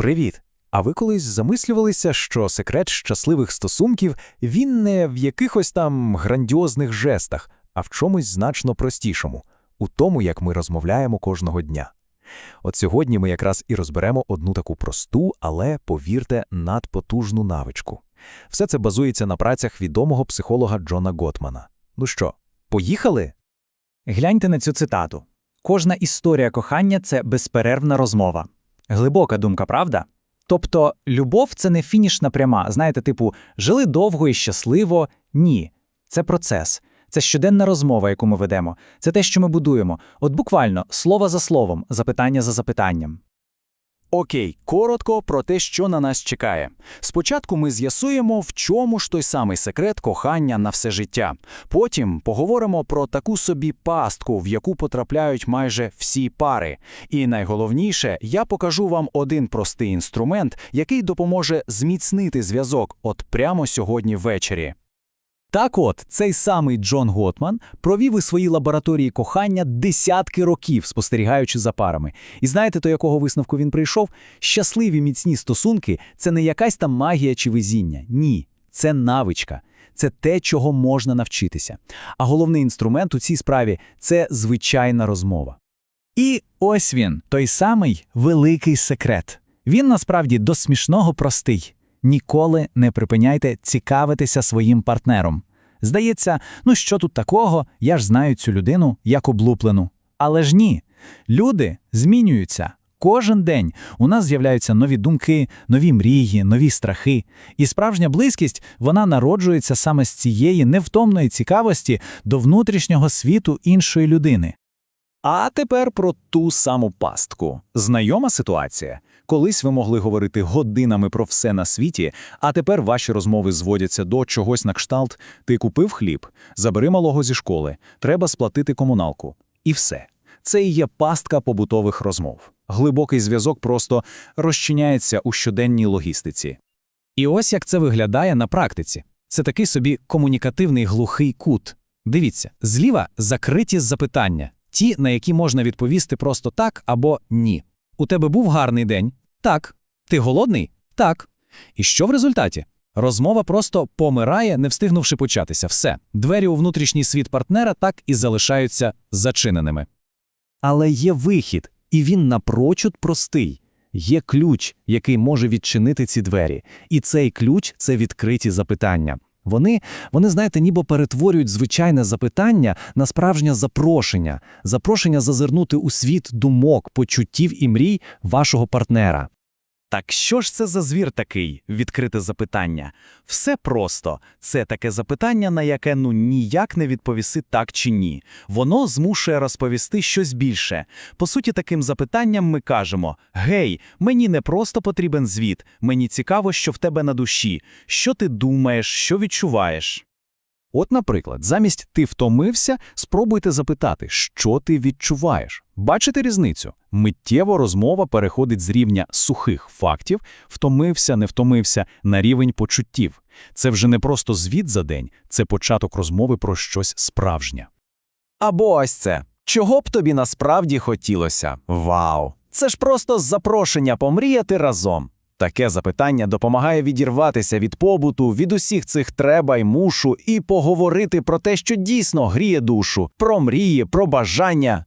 Привіт! А ви колись замислювалися, що секрет щасливих стосунків він не в якихось там грандіозних жестах, а в чомусь значно простішому у тому, як ми розмовляємо кожного дня. От сьогодні ми якраз і розберемо одну таку просту, але, повірте, надпотужну навичку. Все це базується на працях відомого психолога Джона Готмана. Ну що, поїхали? Гляньте на цю цитату. Кожна історія кохання це безперервна розмова. Глибока думка, правда? Тобто, любов це не фінішна пряма, знаєте, типу, жили довго і щасливо. Ні. Це процес. Це щоденна розмова, яку ми ведемо. Це те, що ми будуємо. От буквально слово за словом, запитання за запитанням. Окей, коротко про те, що на нас чекає. Спочатку ми з'ясуємо, в чому ж той самий секрет кохання на все життя. Потім поговоримо про таку собі пастку, в яку потрапляють майже всі пари. І найголовніше, я покажу вам один простий інструмент, який допоможе зміцнити зв'язок от прямо сьогодні ввечері. Так от, цей самий Джон Готман провів у своїй лабораторії кохання десятки років, спостерігаючи за парами. І знаєте, до якого висновку він прийшов? Щасливі міцні стосунки це не якась там магія чи везіння. Ні, це навичка. Це те, чого можна навчитися. А головний інструмент у цій справі це звичайна розмова. І ось він, той самий великий секрет. Він насправді до смішного простий. Ніколи не припиняйте цікавитися своїм партнером. Здається, ну що тут такого, я ж знаю цю людину як облуплену. Але ж ні. Люди змінюються. Кожен день у нас з'являються нові думки, нові мрії, нові страхи. І справжня близькість вона народжується саме з цієї невтомної цікавості до внутрішнього світу іншої людини. А тепер про ту саму пастку. Знайома ситуація. Колись ви могли говорити годинами про все на світі, а тепер ваші розмови зводяться до чогось на кшталт «ти купив хліб, забери малого зі школи, треба сплатити комуналку». І все. Це і є пастка побутових розмов. Глибокий зв'язок просто розчиняється у щоденній логістиці. І ось як це виглядає на практиці. Це такий собі комунікативний глухий кут. Дивіться, зліва закриті запитання, ті, на які можна відповісти просто так або ні. У тебе був гарний день? Так. Ти голодний? Так. І що в результаті? Розмова просто помирає, не встигнувши початися. Все. Двері у внутрішній світ партнера так і залишаються зачиненими. Але є вихід, і він напрочуд простий. Є ключ, який може відчинити ці двері. І цей ключ це відкриті запитання. Вони, вони, знаєте, ніби перетворюють звичайне запитання на справжнє запрошення, запрошення зазирнути у світ думок, почуттів і мрій вашого партнера. Так що ж це за звір такий, відкрите запитання? Все просто. Це таке запитання, на яке ну ніяк не відповіси так чи ні. Воно змушує розповісти щось більше. По суті, таким запитанням ми кажемо: Гей, мені не просто потрібен звіт, мені цікаво, що в тебе на душі, що ти думаєш, що відчуваєш. От, наприклад, замість ти втомився, спробуйте запитати, що ти відчуваєш. Бачите різницю? Миттєво розмова переходить з рівня сухих фактів, втомився, не втомився, на рівень почуттів. Це вже не просто звіт за день, це початок розмови про щось справжнє. Або ось це. Чого б тобі насправді хотілося? Вау! Це ж просто запрошення помріяти разом. Таке запитання допомагає відірватися від побуту, від усіх цих треба й мушу, і поговорити про те, що дійсно гріє душу, про мрії, про бажання.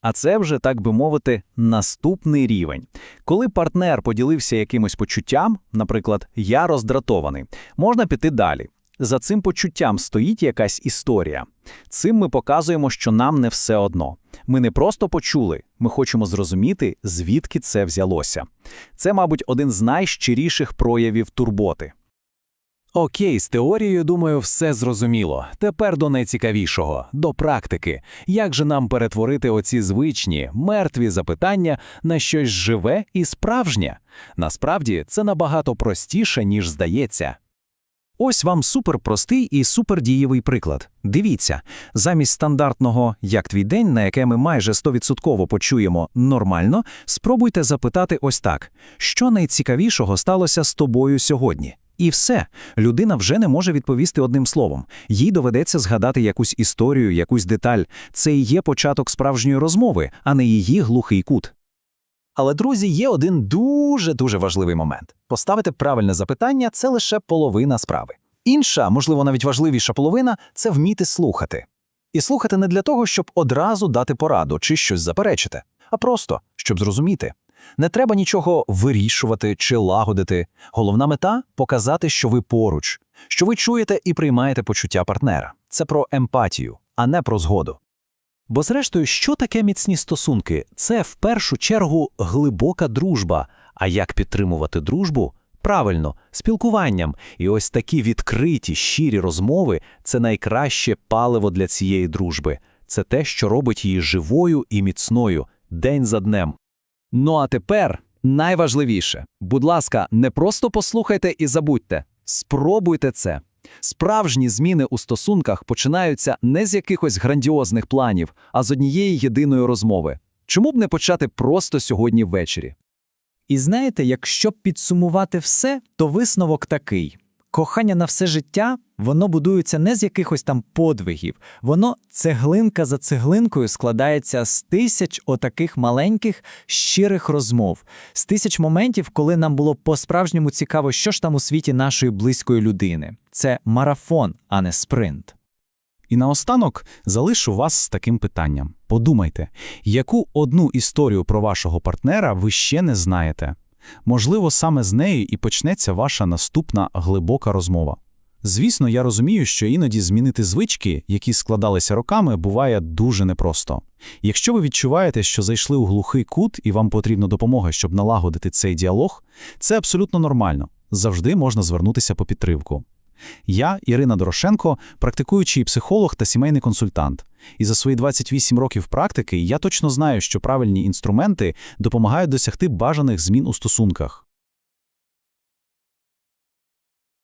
А це вже, так би мовити, наступний рівень. Коли партнер поділився якимось почуттям, наприклад, я роздратований, можна піти далі. За цим почуттям стоїть якась історія. Цим ми показуємо, що нам не все одно. Ми не просто почули, ми хочемо зрозуміти, звідки це взялося. Це, мабуть, один з найщиріших проявів турботи. Окей, з теорією, думаю, все зрозуміло. Тепер до найцікавішого, до практики. Як же нам перетворити оці звичні, мертві запитання на щось живе і справжнє? Насправді, це набагато простіше, ніж здається. Ось вам суперпростий і супердієвий приклад. Дивіться, замість стандартного «як твій день», на яке ми майже 100% почуємо «нормально», спробуйте запитати ось так: що найцікавішого сталося з тобою сьогодні? І все, людина вже не може відповісти одним словом. Їй доведеться згадати якусь історію, якусь деталь. Це і є початок справжньої розмови, а не її глухий кут. Але, друзі, є один дуже-дуже важливий момент. Поставити правильне запитання – це лише половина справи. Інша, можливо, навіть важливіша половина – це вміти слухати. І слухати не для того, щоб одразу дати пораду чи щось заперечити, а просто, щоб зрозуміти. Не треба нічого вирішувати чи лагодити. Головна мета – показати, що ви поруч, що ви чуєте і приймаєте почуття партнера. Це про емпатію, а не про згоду. Бо зрештою, що таке міцні стосунки? Це в першу чергу глибока дружба. А як підтримувати дружбу? Правильно, спілкуванням. І ось такі відкриті, щирі розмови це найкраще паливо для цієї дружби. Це те, що робить її живою і міцною день за днем. Ну а тепер найважливіше. Будь ласка, не просто послухайте і забудьте. Спробуйте це. Справжні зміни у стосунках починаються не з якихось грандіозних планів, а з однієї єдиної розмови. Чому б не почати просто сьогодні ввечері? І знаєте, якщо підсумувати все, то висновок такий: кохання на все життя воно будується не з якихось там подвигів, воно цеглинка за цеглинкою складається з тисяч отаких маленьких щирих розмов, з тисяч моментів, коли нам було по-справжньому цікаво, що ж там у світі нашої близької людини. Це марафон, а не спринт. І наостанок залишу вас з таким питанням. Подумайте, яку одну історію про вашого партнера ви ще не знаєте? Можливо, саме з нею і почнеться ваша наступна глибока розмова. Звісно, я розумію, що іноді змінити звички, які складалися роками, буває дуже непросто. Якщо ви відчуваєте, що зайшли у глухий кут і вам потрібна допомога, щоб налагодити цей діалог, це абсолютно нормально. Завжди можна звернутися по підтримку. Я, Ірина Дорошенко, практикуючий психолог та сімейний консультант. І за свої 28 років практики я точно знаю, що правильні інструменти допомагають досягти бажаних змін у стосунках.